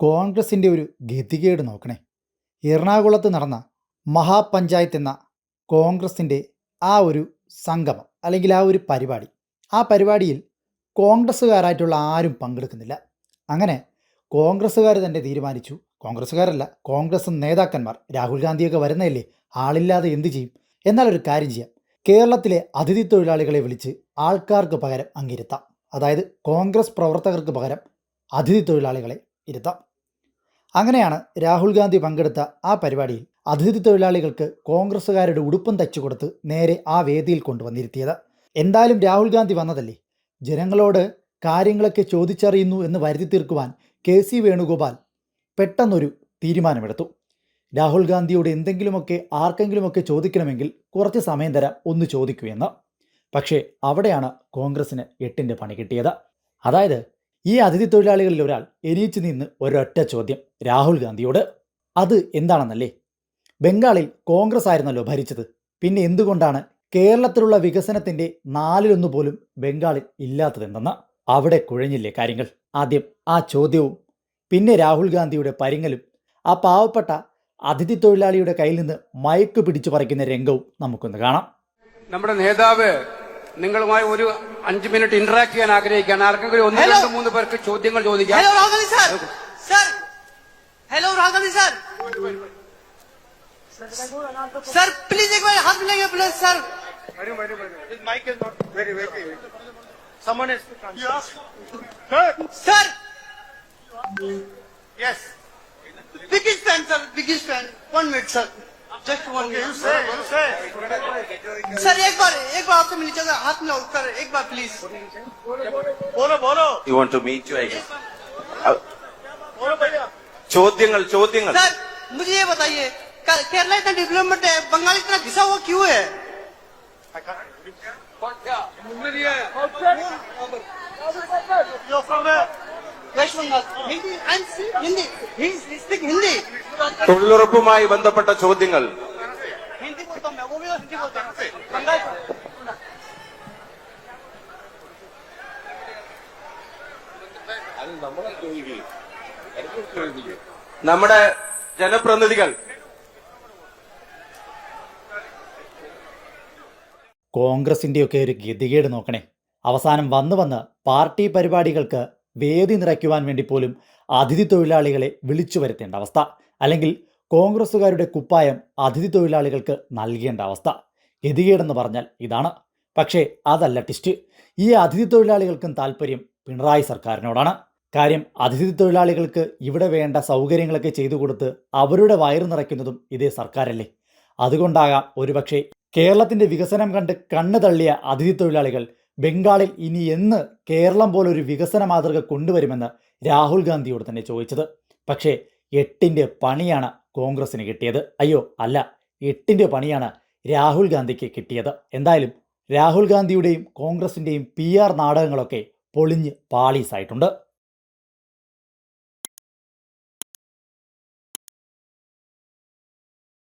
കോൺഗ്രസിന്റെ ഒരു ഗതികേട് നോക്കണേ. എറണാകുളത്ത് നടന്ന മഹാപഞ്ചായത്ത് എന്ന കോൺഗ്രസിന്റെ ആ ഒരു സംഗമം അല്ലെങ്കിൽ ആ ഒരു പരിപാടി ആ പരിപാടിയിൽ കോൺഗ്രസ്സുകാരായിട്ടുള്ള ആരും പങ്കെടുക്കുന്നില്ല. അങ്ങനെ കോൺഗ്രസ്സുകാർ തന്നെ തീരുമാനിച്ചു. കോൺഗ്രസ്സുകാരല്ല കോൺഗ്രസ് നേതാക്കന്മാർ. രാഹുൽ ഗാന്ധിയൊക്കെ വരുന്നതല്ലേ? ആളില്ലാതെ എന്ത് ചെയ്യും? എന്നാൽ ഒരു കാര്യം ചെയ്യാം. കേരളത്തിലെ അതിഥി തൊഴിലാളികളെ വിളിച്ച് ആൾക്കാർക്ക് പകരം അങ്ങിരുത്താം. അതായത് കോൺഗ്രസ് പ്രവർത്തകർക്ക് പകരം അതിഥി തൊഴിലാളികളെ ഇരുത്താം. അങ്ങനെയാണ് രാഹുൽ ഗാന്ധി പങ്കെടുത്ത ആ പരിപാടിയിൽ അതിഥി തൊഴിലാളികൾക്ക് കോൺഗ്രസ്സുകാരുടെ ഉടുപ്പും തച്ചു കൊടുത്ത് നേരെ ആ വേദിയിൽ കൊണ്ടുവന്നിരുത്തിയത്. എന്തായാലും രാഹുൽ ഗാന്ധി വന്നതല്ലേ? ജനങ്ങളോട് കാര്യങ്ങളൊക്കെ ചോദിച്ചറിയുന്നു എന്ന് വരുത്തി തീർക്കുവാൻ കെ സി വേണുഗോപാൽ പെട്ടെന്നൊരു തീരുമാനമെടുത്തു. രാഹുൽ ഗാന്ധിയോട് എന്തെങ്കിലുമൊക്കെ ആർക്കെങ്കിലുമൊക്കെ ചോദിക്കണമെങ്കിൽ കുറച്ച് സമയം തരാം ഒന്ന് ചോദിക്കൂ എന്ന്. പക്ഷേ അവിടെയാണ് കോൺഗ്രസിന് എട്ടിന്റെ പണി കിട്ടിയത്. അതായത് ഈ അതിഥി തൊഴിലാളികളിൽ ഒരാൾ എരിയിച്ചു നിന്ന് ഒരൊറ്റ ചോദ്യം. രാഹുൽ ഗാന്ധിയോട് അത് എന്താണെന്നല്ലേ? ബംഗാളിൽ കോൺഗ്രസ് ആയിരുന്നല്ലോ ഭരിച്ചത്. പിന്നെ എന്തുകൊണ്ടാണ് കേരളത്തിലുള്ള വികസനത്തിന്റെ നാലിലൊന്നു പോലും ബംഗാളിൽ ഇല്ലാത്തതെന്തെന്ന? അവിടെ കുഴഞ്ഞില്ലേ കാര്യങ്ങൾ? ആദ്യം ആ ചോദ്യവും പിന്നെ രാഹുൽ ഗാന്ധിയുടെ പരിങ്ങലും ആ പാവപ്പെട്ട അതിഥി തൊഴിലാളിയുടെ കയ്യിൽ നിന്ന് മയക്ക് പിടിച്ചു പറിക്കുന്ന രംഗവും നമുക്കൊന്ന് കാണാം. നമ്മുടെ നേതാവ് നിങ്ങളുമായി ഒരു അഞ്ച് മിനിറ്റ് ഇന്ററാക്ട് ചെയ്യാൻ ആഗ്രഹിക്കുകയാണ് ആർക്കെങ്കിലും ഒന്ന് Hello. രണ്ട് മൂന്ന് പേർക്ക് ചോദ്യങ്ങൾ ചോദിക്കാം hello Rahul Gandhi sir sir hello Rahul Gandhi sir sir please एक बार हाथ मिलाएंगे please sir His mic is not very, very. Someone is. You ask. Sir Yes. Biggest fan sir biggest fan one minute sir Just one You minute say. You say. Sir एक बार एक बार आपसे मिलने चाहिए हाथ मिलाओ सर एक बार please बोलो बोलो You want to meet you, I guess. Uh, बोलो भैया ചോദ്യങ്ങൾ ചോദ്യങ്ങൾ सर मुझे ये बताइए के- केरला इतना डेवलपमेंट है बंगाल इतना घिसा हुआ क्यों है തൊഴിലുറപ്പുമായി ബന്ധപ്പെട്ട ചോദ്യങ്ങൾ. നമ്മുടെ ജനപ്രതിനിധികൾ. കോൺഗ്രസിന്റെയൊക്കെ ഒരു ഗതികേട് നോക്കണേ. അവസാനം വന്നു വന്ന് പാർട്ടി പരിപാടികൾക്ക് വേദി നിറയ്ക്കുവാൻ വേണ്ടി പോലും അതിഥി തൊഴിലാളികളെ വിളിച്ചു വരുത്തേണ്ട അവസ്ഥ. അല്ലെങ്കിൽ കോൺഗ്രസ്സുകാരുടെ കുപ്പായം അതിഥി തൊഴിലാളികൾക്ക് നൽകേണ്ട അവസ്ഥ. ഗതികേടെന്ന് പറഞ്ഞാൽ ഇതാണ്. പക്ഷേ അതല്ല ടിസ്റ്റ് ഈ അതിഥി തൊഴിലാളികൾക്കും താല്പര്യം പിണറായി സർക്കാരിനോടാണ്. കാര്യം അതിഥി തൊഴിലാളികൾക്ക് ഇവിടെ വേണ്ട സൗകര്യങ്ങളൊക്കെ ചെയ്തു കൊടുത്ത് അവരുടെ വയറ് നിറയ്ക്കുന്നതും ഇതേ സർക്കാരല്ലേ. അതുകൊണ്ടാകാം ഒരുപക്ഷെ കേരളത്തിന്റെ വികസനം കണ്ട് കണ്ണു തള്ളിയ അതിഥി തൊഴിലാളികൾ ബംഗാളിൽ ഇനി എന്ന് കേരളം പോലൊരു വികസന മാതൃക കൊണ്ടുവരുമെന്ന് രാഹുൽ ഗാന്ധിയോട് തന്നെ ചോദിച്ചത്. പക്ഷേ എട്ടിന്റെ പണിയാണ് കോൺഗ്രസിന് കിട്ടിയത്. അയ്യോ അല്ല എട്ടിന്റെ പണിയാണ് രാഹുൽ ഗാന്ധിക്ക് കിട്ടിയത്. എന്തായാലും രാഹുൽ ഗാന്ധിയുടെയും കോൺഗ്രസിന്റെയും പി ആർ നാടകങ്ങളൊക്കെ പൊളിഞ്ഞ് പാളീസായിട്ടുണ്ട്.